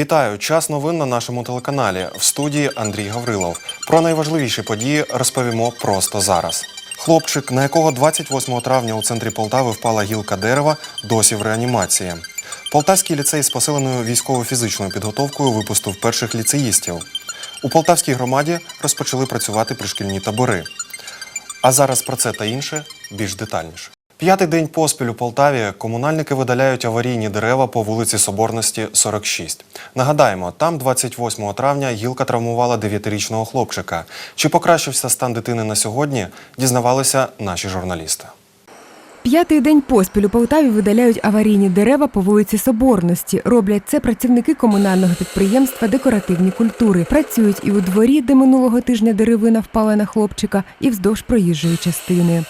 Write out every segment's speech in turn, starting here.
Вітаю! Час новин на нашому телеканалі. В студії Андрій Гаврилов. Про найважливіші події розповімо просто зараз. Хлопчик, на якого 28 травня у центрі Полтави впала гілка дерева, досі в реанімації. Полтавський ліцей з посиленою військово-фізичною підготовкою випустив перших ліцеїстів. У Полтавській громаді розпочали працювати пришкільні табори. А зараз про це та інше більш детальніше. П'ятий день поспіль у Полтаві комунальники видаляють аварійні дерева по вулиці Соборності, 46. Нагадаємо, там 28 травня гілка травмувала 9-річного хлопчика. Чи покращився стан дитини на сьогодні, дізнавалися наші журналісти. П'ятий день поспіль у Полтаві видаляють аварійні дерева по вулиці Соборності. Роблять це працівники комунального підприємства Декоративні культури. Працюють і у дворі, де минулого тижня деревина впала на хлопчика, і вздовж проїжджої частини.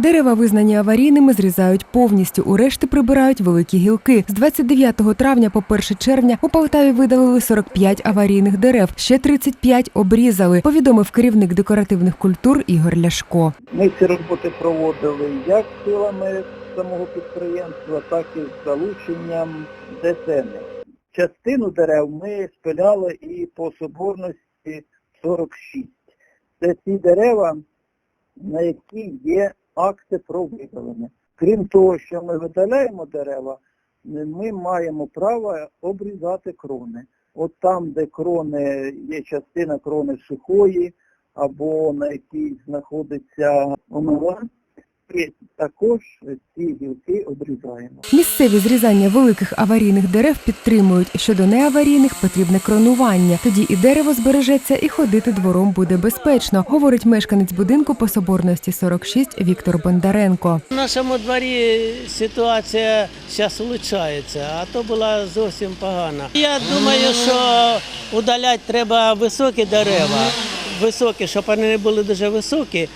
Дерева, визнані аварійними, зрізають повністю. У решти прибирають великі гілки. З 29 травня по 1 червня у Полтаві видалили 45 аварійних дерев. Ще 35 обрізали. Повідомив керівник декоративних культур Ігор Ляшко. Ми ці роботи проводили як силами самого підприємства, так і з залученням ДСН. Частину дерев ми спиляли і по соборності 46. Це ті дерева, на які є акти про видалення. Крім того, що ми видаляємо дерева, ми маємо право обрізати крони. От там, де крони, є частина крони сухої, або на якій знаходиться омива, і також ці гілки обрізаємо. Місцеві зрізання великих аварійних дерев підтримують. Щодо неаварійних потрібне кронування. Тоді і дерево збережеться, і ходити двором буде безпечно, говорить мешканець будинку по соборності 46 Віктор Бондаренко. В нашому дворі ситуація зараз улучшається, а то була зовсім погана. Я думаю, що удаляти треба високі дерева, високі, щоб вони не були дуже високі.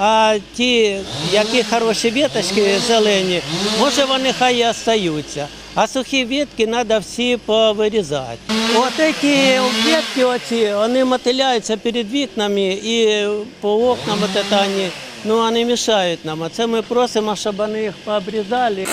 А ті, які хороші віточки зелені, може вони хай і остаються. А сухі ветки треба всі повирізати. От ці ветки оці, вони мотиляються перед вікнами і по окнам от це вони, ну, вони мішають нам. А це ми просимо, щоб вони їх пообрізали.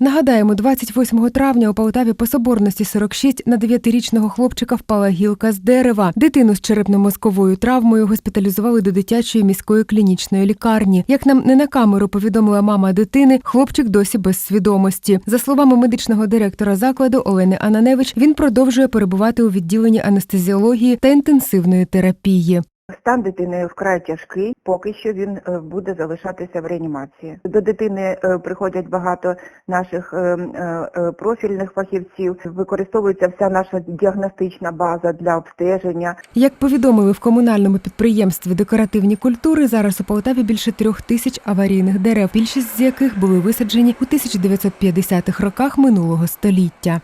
Нагадаємо, 28 травня у Полтаві по соборності 46 на 9-річного хлопчика впала гілка з дерева. Дитину з черепно-мозковою травмою госпіталізували до дитячої міської клінічної лікарні. Як нам не на камеру повідомила мама дитини, хлопчик досі без свідомості. За словами медичного директора закладу Олени Ананевич, він продовжує перебувати у відділенні анестезіології та інтенсивної терапії. Стан дитини вкрай тяжкий, поки що він е, буде залишатися в реанімації. До дитини е, приходять багато наших е, профільних фахівців, використовується вся наша діагностична база для обстеження. Як повідомили в комунальному підприємстві декоративні культури, зараз у Полтаві більше трьох тисяч аварійних дерев, більшість з яких були висаджені у 1950-х роках минулого століття.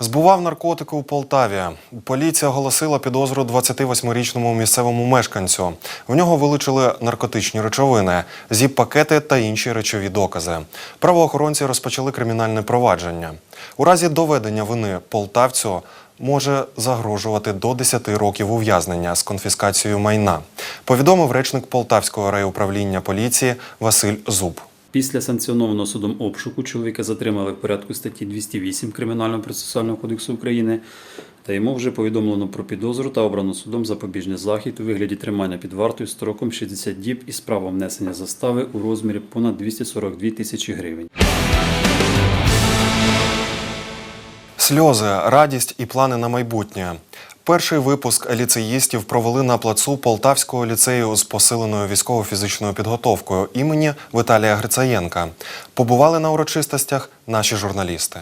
Збував наркотики у Полтаві. Поліція оголосила підозру 28-річному місцевому мешканцю. В нього вилучили наркотичні речовини, зіп-пакети та інші речові докази. Правоохоронці розпочали кримінальне провадження. У разі доведення вини полтавцю може загрожувати до 10 років ув'язнення з конфіскацією майна. Повідомив речник Полтавського райуправління поліції Василь Зуб. Після санкціонованого судом обшуку чоловіка затримали в порядку статті 208 Кримінального процесуального кодексу України та йому вже повідомлено про підозру та обрано судом запобіжний захід у вигляді тримання під вартою строком 60 діб із правом внесення застави у розмірі понад 242 тисячі гривень. Сльози, радість і плани на майбутнє. Перший випуск ліцеїстів провели на плацу Полтавського ліцею з посиленою військово-фізичною підготовкою імені Віталія Грицаєнка. Побували на урочистостях наші журналісти.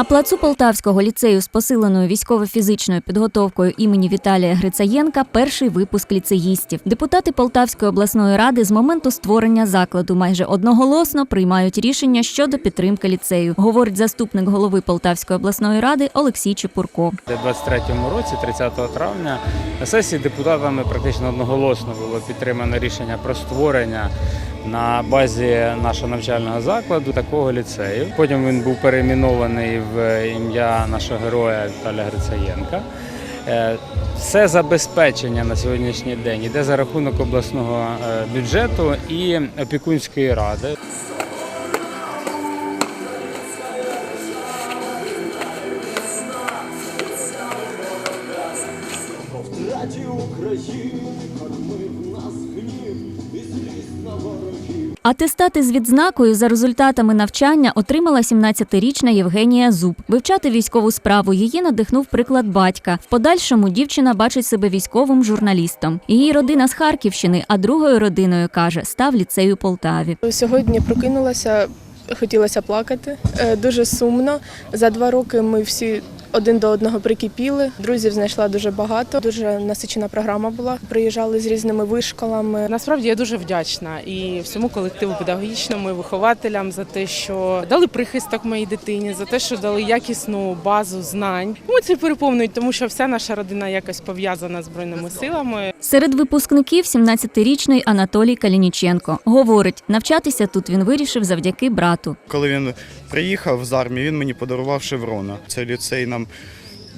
На плацу Полтавського ліцею з посиленою військово-фізичною підготовкою імені Віталія Грицаєнка перший випуск ліцеїстів. Депутати Полтавської обласної ради з моменту створення закладу майже одноголосно приймають рішення щодо підтримки ліцею, говорить заступник голови Полтавської обласної ради Олексій Чепурко. У 23-му році, 30 травня, на сесії депутатами практично одноголосно було підтримано рішення про створення на базі нашого навчального закладу такого ліцею. Потім він був перейменований в ім'я нашого героя Віталія Грицаєнка. Е, Все забезпечення на сьогоднішній день йде за рахунок обласного е, бюджету і опікунської ради. Атестати з відзнакою за результатами навчання отримала 17-річна Євгенія Зуб. Вивчати військову справу її надихнув приклад батька. В подальшому дівчина бачить себе військовим журналістом. Її родина з Харківщини, а другою родиною каже, став ліцею Полтаві. Сьогодні прокинулася, хотілося плакати. Е, Дуже сумно. За два роки ми всі один до одного прикипіли. Друзів знайшла дуже багато. Дуже насичена програма була. Приїжджали з різними вишколами. Насправді я дуже вдячна і всьому колективу педагогічному, і вихователям за те, що дали прихисток моїй дитині, за те, що дали якісну базу знань. Емоції переповнюють, тому що вся наша родина якось пов'язана з збройними силами. Серед випускників 17-річний Анатолій Калініченко говорить, навчатися тут він вирішив завдяки брату. Коли він приїхав з армії, він мені подарував шеврона. Цей ліцей нам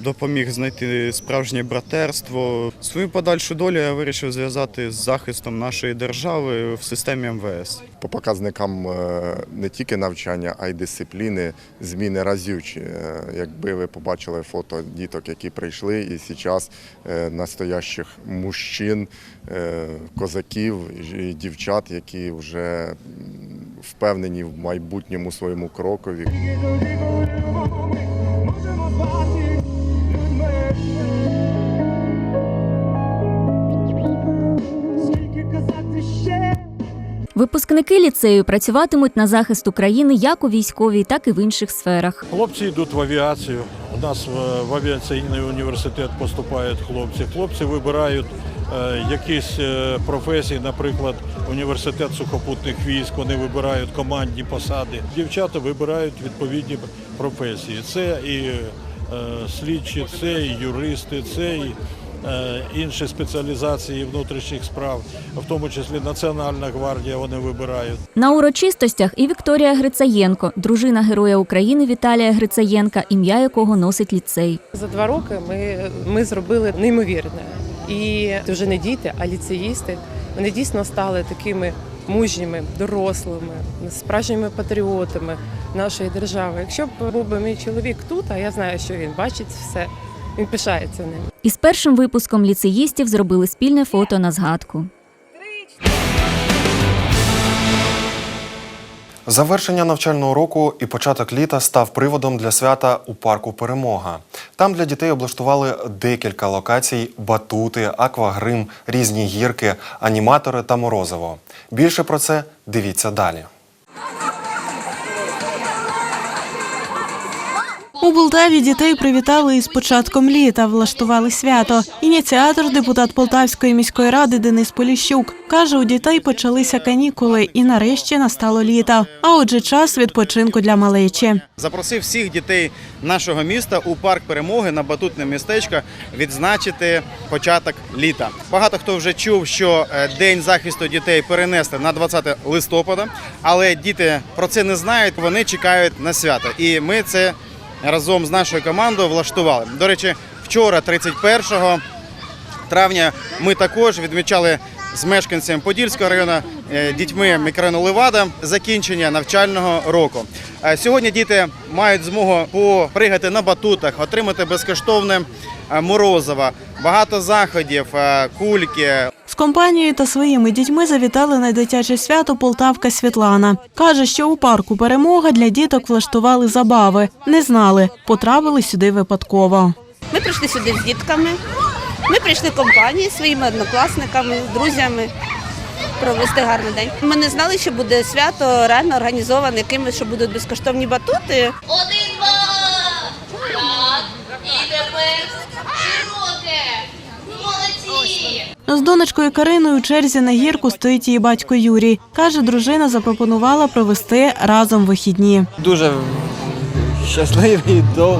допоміг знайти справжнє братерство. Свою подальшу долю я вирішив зв'язати з захистом нашої держави в системі МВС. По показникам е, не тільки навчання, а й дисципліни зміни разючі. Е, Якби ви побачили фото діток, які прийшли, і зараз настоящих мужчин, е, козаків і дівчат, які вже впевнені в майбутньому своєму крокові. Випускники ліцею працюватимуть на захист України як у військовій, так і в інших сферах. Хлопці йдуть в авіацію. У нас в- в авіаційний університет поступають хлопці. Хлопці вибирають е, якісь е, професії, наприклад, університет сухопутних військ. Вони вибирають командні посади. Дівчата вибирають відповідні професії. Це і е, слідчі, це і юристи, це і е, інші спеціалізації внутрішніх справ, в тому числі Національна гвардія. Вони вибирають. На урочистостях і Вікторія Грицаєнко, дружина Героя України Віталія Грицаєнка, ім'я якого носить ліцей. За два роки ми, ми зробили неймовірне. І вже не діти, а ліцеїсти. Вони дійсно стали такими мужніми, дорослими, справжніми патріотами нашої держави. Якщо б був би мій чоловік тут, а я знаю, що він бачить все, він пишається ним. Із першим випуском ліцеїстів зробили спільне фото на згадку. Завершення навчального року і початок літа став приводом для свята у парку Перемога. Там для дітей облаштували декілька локацій: батути, аквагрим, різні гірки, аніматори та морозиво. Більше про це дивіться далі. У Полтаві дітей привітали із початком літа, влаштували свято. Ініціатор, депутат Полтавської міської ради Денис Поліщук, каже, у дітей почалися канікули і нарешті настало літо. А отже, час відпочинку для малечі. Запросив всіх дітей нашого міста у парк перемоги на батутне містечко відзначити початок літа. Багато хто вже чув, що е, День захисту дітей перенесли на 20 листопада, але діти про це не знають. Вони чекають на свято, і ми це разом з нашою командою влаштували. До речі, вчора, 31 травня, ми також відмічали з мешканцями Подільського району, е, дітьми мікрорайону Левада закінчення навчального року. Е, Сьогодні діти мають змогу попригати на батутах, отримати безкоштовне е, морозиво, багато заходів, кульки, З компанією та своїми дітьми завітали на дитяче свято Полтавка Світлана. Каже, що у парку перемога для діток влаштували забави. Не знали, потрапили сюди випадково. Ми прийшли сюди з дітками. Ми прийшли компанією своїми однокласниками, друзями провести гарний день. Ми не знали, що буде свято реально організоване якимось, що будуть безкоштовні батути. Один, два, З донечкою Кариною у черзі на гірку стоїть її батько Юрій. Каже, дружина запропонувала провести разом вихідні. Дуже щасливий, до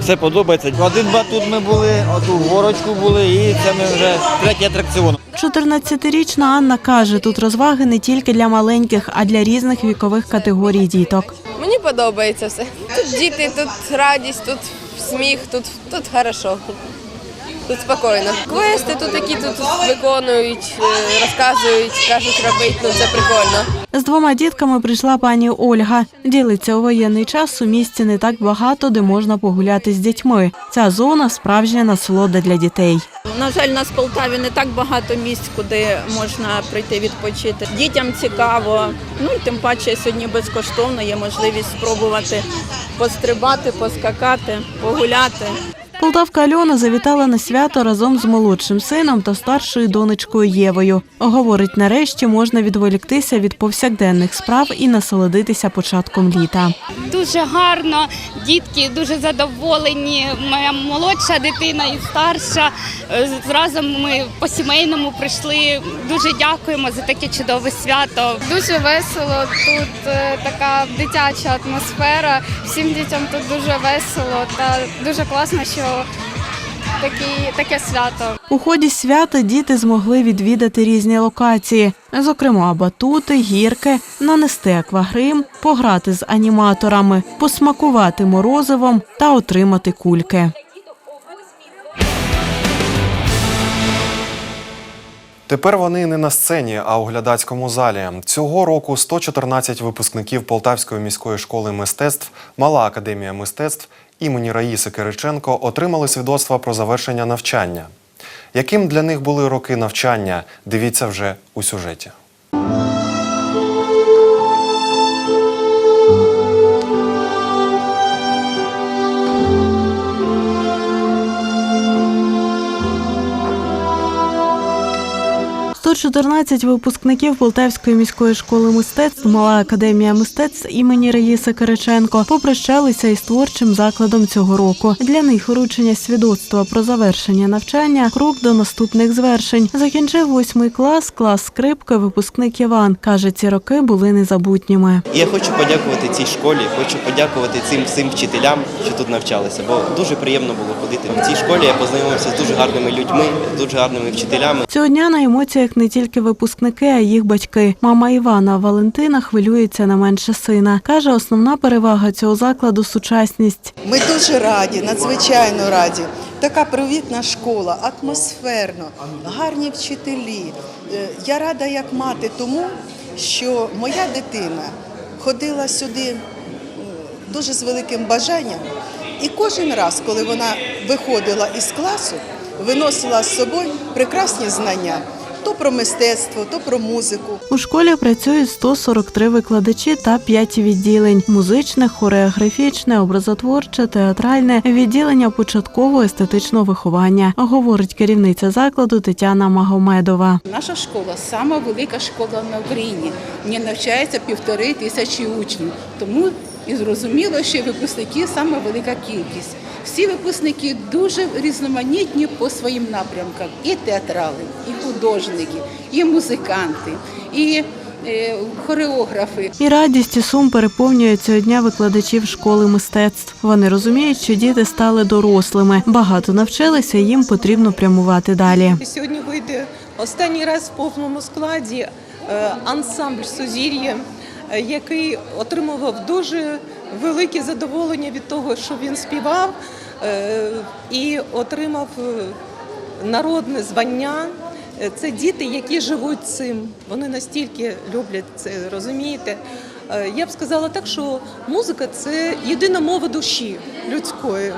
все подобається. Один батут ми були, оту горочку були, і це ми вже третій атракціон. 14-річна Анна каже, тут розваги не тільки для маленьких, а для різних вікових категорій діток. Мені подобається все. Тут діти, тут радість, тут сміх, тут, тут хорошо. Тут спокійно. Квести тут які тут виконують, е, розказують, кажуть робити, ну це прикольно. З двома дітками прийшла пані Ольга. Ділиться у воєнний час у місті не так багато, де можна погуляти з дітьми. Ця зона справжня насолода для дітей. На жаль, у нас в Полтаві не так багато місць, куди можна прийти відпочити. Дітям цікаво. Ну і тим паче сьогодні безкоштовно є можливість спробувати пострибати, поскакати, погуляти. Полтавка Альона завітала на свято разом з молодшим сином та старшою донечкою Євою. Говорить, нарешті можна відволіктися від повсякденних справ і насолодитися початком літа. Дуже гарно, дітки дуже задоволені. Моя молодша дитина і старша. Е, Разом ми по сімейному прийшли. Дуже дякуємо за таке чудове свято. Дуже весело. Тут е, така дитяча атмосфера. Всім дітям тут дуже весело та дуже класно, що такі, таке свято. У ході свята діти змогли відвідати різні локації, зокрема батути, гірки, нанести аквагрим, пограти з аніматорами, посмакувати морозивом та отримати кульки. Тепер вони не на сцені, а у глядацькому залі. Цього року 114 випускників Полтавської міської школи мистецтв, Мала академія мистецтв імені Раїси Кириченко отримали свідоцтва про завершення навчання. Яким для них були роки навчання? Дивіться вже у сюжеті. – 114 випускників Полтавської міської школи мистецтв Мала академія мистецтв імені Раїси Кириченко попрощалися із творчим закладом цього року. Для них вручення свідоцтва про завершення навчання крок до наступних звершень. Закінчив восьмий клас, клас скрипки, випускник Іван. Каже, ці роки були незабутніми. Я хочу подякувати цій школі, хочу подякувати цим всім вчителям, що тут навчалися, бо дуже приємно було ходити. В цій школі я познайомився з дуже гарними людьми, з дуже гарними вчителями. Цього дня на емоціях не тільки випускники, а й їх батьки. Мама Івана Валентина хвилюється не менше сина. Каже, основна перевага цього закладу сучасність. Ми дуже раді, надзвичайно раді. Така привітна школа, атмосферно, гарні вчителі. Е, Я рада як мати тому, що моя дитина ходила сюди дуже з великим бажанням. І кожен раз, коли вона виходила із класу, виносила з собою прекрасні знання то про мистецтво, то про музику. У школі працюють 143 викладачі та 5 відділень: музичне, хореографічне, образотворче, театральне, відділення початкового естетичного виховання, говорить керівниця закладу Тетяна Магомедова. Наша школа сама велика школа на Україні. В ній навчається півтори тисячі учнів. Тому і зрозуміло, що випускників саме велика кількість. Всі випускники дуже різноманітні по своїм напрямкам: і театрали, і художники, і музиканти, і е, хореографи. І радість і сум переповнює цього дня викладачів школи мистецтв. Вони розуміють, що діти стали дорослими, багато навчилися, їм потрібно прямувати далі. Сьогодні вийде останній раз в повному складі е, ансамбль Сузір'я, е, який отримував дуже велике задоволення від того, що він співав е, і отримав е, народне звання. Е, Це діти, які живуть цим. Вони настільки люблять це, розумієте. Я б сказала так, що музика це єдина мова душі людської.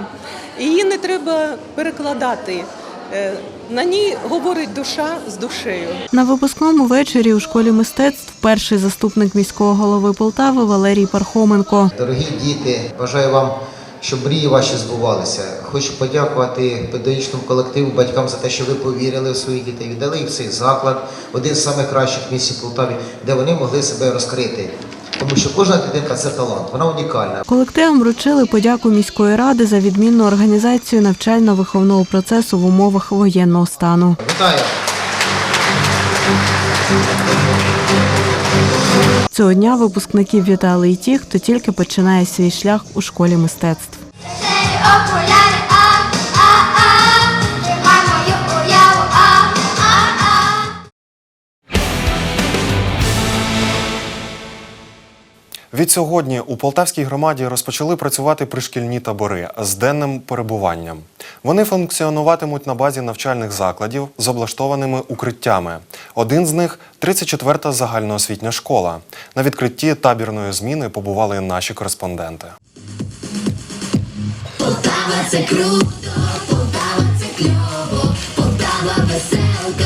Її не треба перекладати. Е, На ній говорить душа з душею. На випускному вечорі у школі мистецтв перший заступник міського голови Полтави Валерій Пархоменко. Дорогі діти, бажаю вам, щоб мрії ваші збувалися. Хочу подякувати педагогічному колективу, батькам за те, що ви повірили в своїх дітей, віддали їх в цей заклад, один з найкращих в місті Полтаві, де вони могли себе розкрити. Тому що кожна дитинка це талант, вона унікальна. Колективам вручили подяку міської ради за відмінну організацію навчально-виховного процесу в умовах воєнного стану. Вітаю! Цього дня випускників вітали і ті, хто тільки починає свій шлях у школі мистецтв. Відсьогодні у Полтавській громаді розпочали працювати пришкільні табори з денним перебуванням. Вони функціонуватимуть на базі навчальних закладів з облаштованими укриттями. Один з них 34-та загальноосвітня школа. На відкритті табірної зміни побували наші кореспонденти. Полтава це круто, Полтава це кльово, Полтава веселка,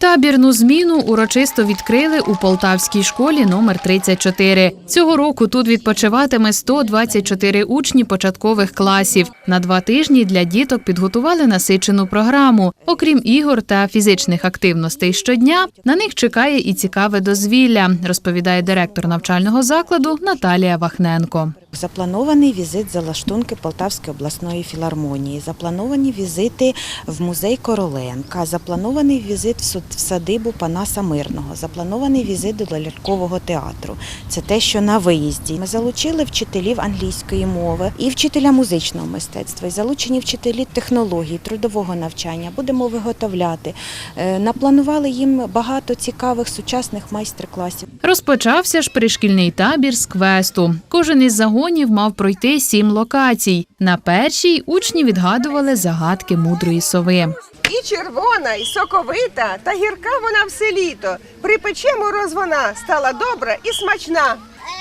Табірну зміну урочисто відкрили у Полтавській школі номер 34. Цього року тут відпочиватиме 124 учні початкових класів. На два тижні для діток підготували насичену програму. Окрім ігор та фізичних активностей щодня, на них чекає і цікаве дозвілля, розповідає директор навчального закладу Наталія Вахненко. Запланований візит за лаштунки Полтавської обласної філармонії, заплановані візити в музей Короленка, запланований візит в садибу Панаса Мирного, запланований візит до лялькового театру. Це те, що на виїзді. Ми залучили вчителів англійської мови і вчителя музичного мистецтва, і залучені вчителі технологій, трудового навчання. Будемо виготовляти. Е, Напланували їм багато цікавих сучасних майстер-класів. Розпочався ж пришкільний табір з квесту. Кожен із загонів мав пройти сім локацій. На першій учні відгадували загадки мудрої сови. І червона, і соковита, та гірка вона все літо. Припечемо роз вона, стала добра і смачна.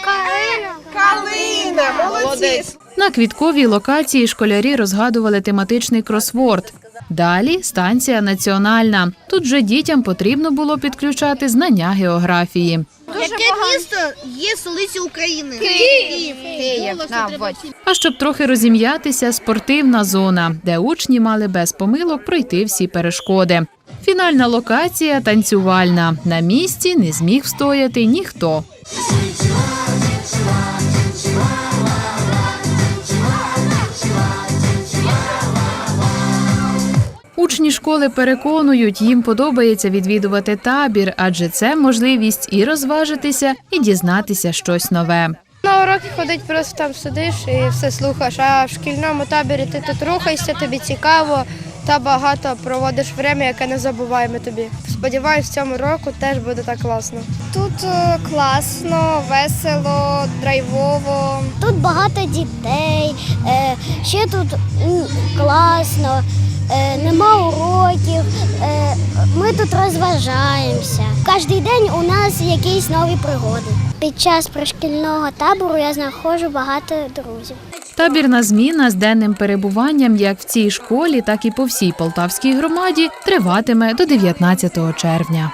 Калина! Калина! Молодець! На квітковій локації школярі розгадували тематичний кросворд. Далі станція національна. Тут же дітям потрібно було підключати знання географії. Яке місто є столицею України? Київ. Київ. А щоб трохи розім'ятися, спортивна зона, де учні мали без помилок пройти всі перешкоди. Фінальна локація танцювальна. На місці не зміг встояти ніхто. Учні школи переконують, їм подобається відвідувати табір, адже це можливість і розважитися, і дізнатися щось нове. На уроки ходить, просто там сидиш і все слухаєш. А в шкільному таборі ти тут рухаєшся, тобі цікаво та багато проводиш время, яке не забуваємо тобі. Сподіваюсь, в цьому року теж буде так класно. Тут е, класно, весело, драйвово. Тут багато дітей, е, ще тут класно, нема уроків, е, ми тут розважаємося. Кожен день у нас якісь нові пригоди. Під час пришкільного табору я знаходжу багато друзів. Табірна зміна з денним перебуванням як в цій школі, так і по всій Полтавській громаді триватиме до 19 червня.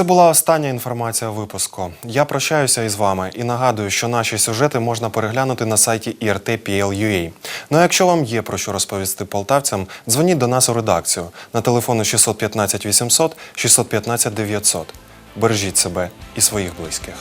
Це була остання інформація випуску. Я прощаюся із вами і нагадую, що наші сюжети можна переглянути на сайті IRT.PL.UA. Ну а якщо вам є про що розповісти полтавцям, дзвоніть до нас у редакцію на телефону 615 800 615 900. Бережіть себе і своїх близьких.